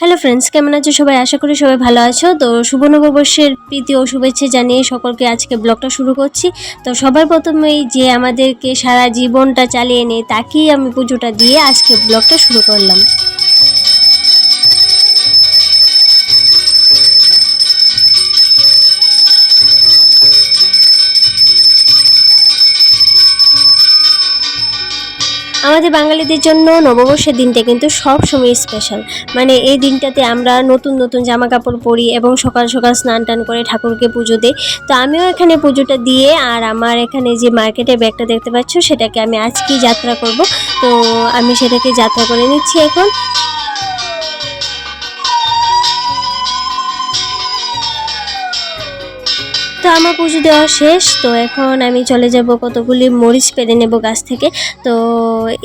Hello friends কেমন আছো সবাই? আশা করি সবাই ভালো আছো। তো শুভ নববর্ষের প্রীতি ও শুভেচ্ছা জানিয়ে সকলকে আজকে ব্লগটা শুরু করছি। তো সবার প্রথমেই যে আমাদেরকে সারা জীবনটা চালিয়ে নেই তাকেই আমি পুজোটা দিয়ে আজকে ব্লগটা শুরু করলাম। আমাদের বাঙালিদের জন্য নববর্ষের দিনটা কিন্তু সব সময় স্পেশাল মানে এই দিনটাতে আমরা নতুন নতুন জামা কাপড় পরি এবং সকাল সকাল স্নান টান করে ঠাকুরকে পুজো দিই। তো আমিও এখানে পুজোটা দিয়ে আর আমার এখানে যে মার্কেটে ব্যাগটা দেখতে পাচ্ছ, সেটাকে আমি আজকেই যাত্রা করব। তো আমি সেটাকে যাত্রা করে নিচ্ছি এখন। তো আমার পুজো দেওয়া শেষ তো এখন আমি চলে যাব কতগুলি মরিচ পেরে নেব গাছ থেকে। তো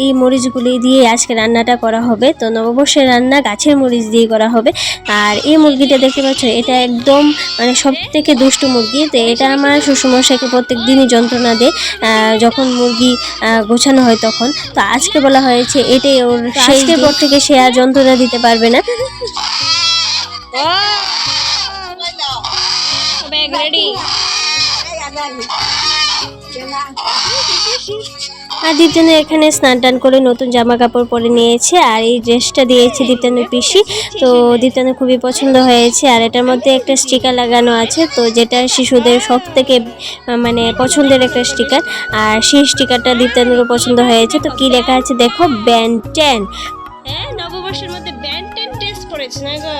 এই মরিচগুলি দিয়ে আজকে রান্নাটা করা হবে। তো নববর্ষের রান্না গাছের মরিচ দিয়ে করা হবে। আর এই মুরগিটা দেখতে পাচ্ছ এটা একদম মানে সব থেকে দুষ্টু মুরগি। তো এটা আমার শ্বশুরমশাইকে প্রত্যেক দিনই যন্ত্রণা দেয় যখন মুরগি গোছানো হয় তখন। তো আজকে বলা হয়েছে এটাই ওর সেই পর থেকে সে আর যন্ত্রণা দিতে পারবে না। ব্যাগ রেডি আর দীপ্তেন্দ্র এখানে স্নান টান করে নতুন জামা কাপড় পরে নিয়েছে আর এই ড্রেসটা দিয়েছে দীপ্তেন্দ্র পিসি। তো দীপ্তেন্দ্র খুবই পছন্দ হয়েছে আর এটার মধ্যে একটা স্টিকার লাগানো আছে। তো যেটা শিশুদের সব থেকে মানে পছন্দের একটা স্টিকার। আর সেই স্টিকারটা দীপ্তেন্দ্র পছন্দ হয়েছে। তো কি লেখা আছে দেখো ব্যান টেন। হ্যাঁ নববর্ষের মধ্যে ব্যান্ড টেন টেস্ট করেছে না গো?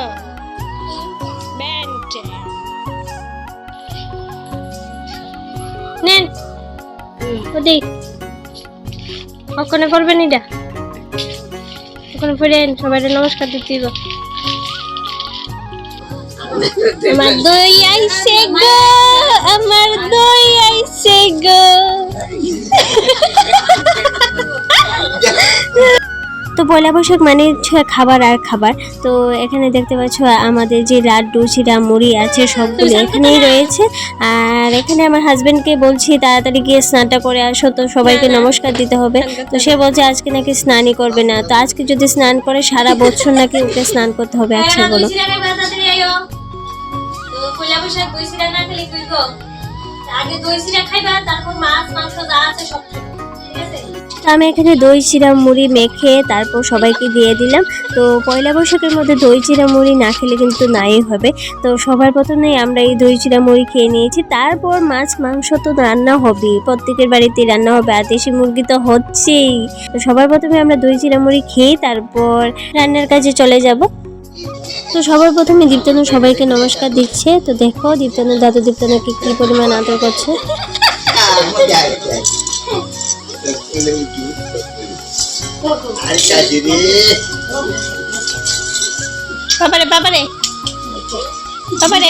নেন। ওদিক ওখানে করবেন এটা? ওখানে ফিরেন সবাই নমস্কার দিতে আমার দই আইছে পয়লা বৈশাখ মানে খাবার আর খাবার। তো এখানে দেখতে পাচ্ছ আমাদের যে লাড্ডু চিরা মুড়ি আছে সবগুলো এখানেই রয়েছে। আর এখানে আমার হাজবেন্ডকে বলছি তাড়াতাড়ি গিয়ে স্নানটা করে আসো তো সবাইকে নমস্কার দিতে হবে। তো সে বলছে আজকে নাকি স্নানই করবে না। তো আজকে যদি স্নান করে সারা বছর নাকি ওকে স্নান করতে হবে আচ্ছা বলো। আগে দই সিরা খাইবা তারপর মাছ মাংস যা আছে সব তো আমি এখানে দই, চিরা, মুড়ি মেখে তারপর সবাইকে দিয়ে দিলাম। তো পয়লা বৈশাখের মধ্যে দই, চিরা, মুড়ি না খেলে কিন্তু নাই হবে। তো সবার প্রথমেই আমরা এই দই, চিরা, মুড়ি খেয়ে নিয়েছি। তারপর মাছ, মাংস তো রান্না হবে প্রত্যেকের বাড়িতেই রান্না হবে, আর দেশি মুরগি তো হচ্ছেই। তো সবার প্রথমে আমরা দই, চিরা, মুড়ি খেয়ে তারপর রান্নার কাজে চলে যাব। তো সবার প্রথমে দীপ্তনু সবাইকে নমস্কার দিচ্ছে। তো দেখো, দীপ্তনু, দাদু দীপ্তনুকে কি পরিমাণ আদর করছে? বাবারে বাবারে। বাবারে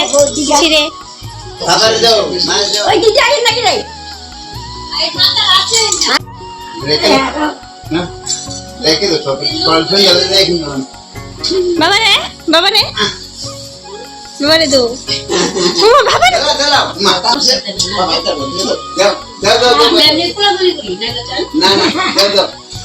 ছিড়ে। ওই দিদি আগে নাকি রে এই মাথা আছে রেখে দো ছোট কলফেন যাবে দেখুন বাবারে বাবারে। বাবারে দো দাও দাও মাথা সে বাবা দাও দাও দাও দাও দাও। না না না দাও।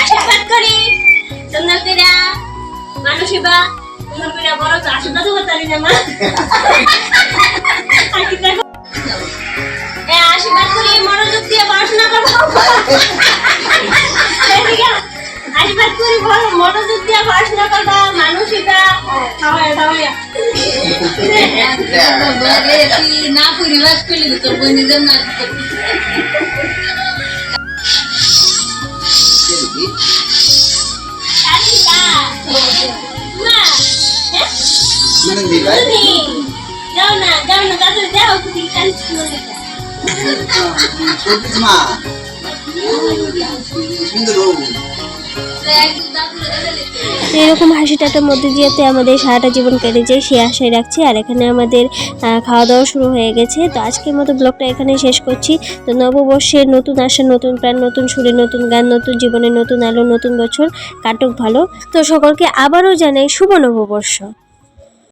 আশীর্বাদ করি সুন্দর করে মানুষ মুরব্বীরা বড় তো আশীর্বাদ করতালি না মা আশীর্বাদ করি মনোযোগ দিয়ে পড়াশোনা করব আশীর্বাদ করি বড় মনোযোগ দিয়ে পড়াশোনা করবা মানুষিকা খাওয়া দাওয়া না পরিবাস করলে তোর বন্ধুদের না যাও না যাও না যাও তুমি কালকে মা সুন্দর এরকম হাসি টাটার মধ্যে দিয়ে আমাদের সারাটা জীবন কেটে যায়, সে আশায় রাখছি। আর এখানে আমাদের খাওয়া দাওয়া শুরু হয়ে গেছে। তো আজকের মতো ব্লগটা এখানে শেষ করছি। তো নববর্ষের নতুন আশা, নতুন প্রাণ, নতুন সুরে নতুন গান, নতুন জীবনে নতুন আলো, নতুন বছর, কাটুক ভালো। তো সকলকে আবারও জানাই শুভ নববর্ষ।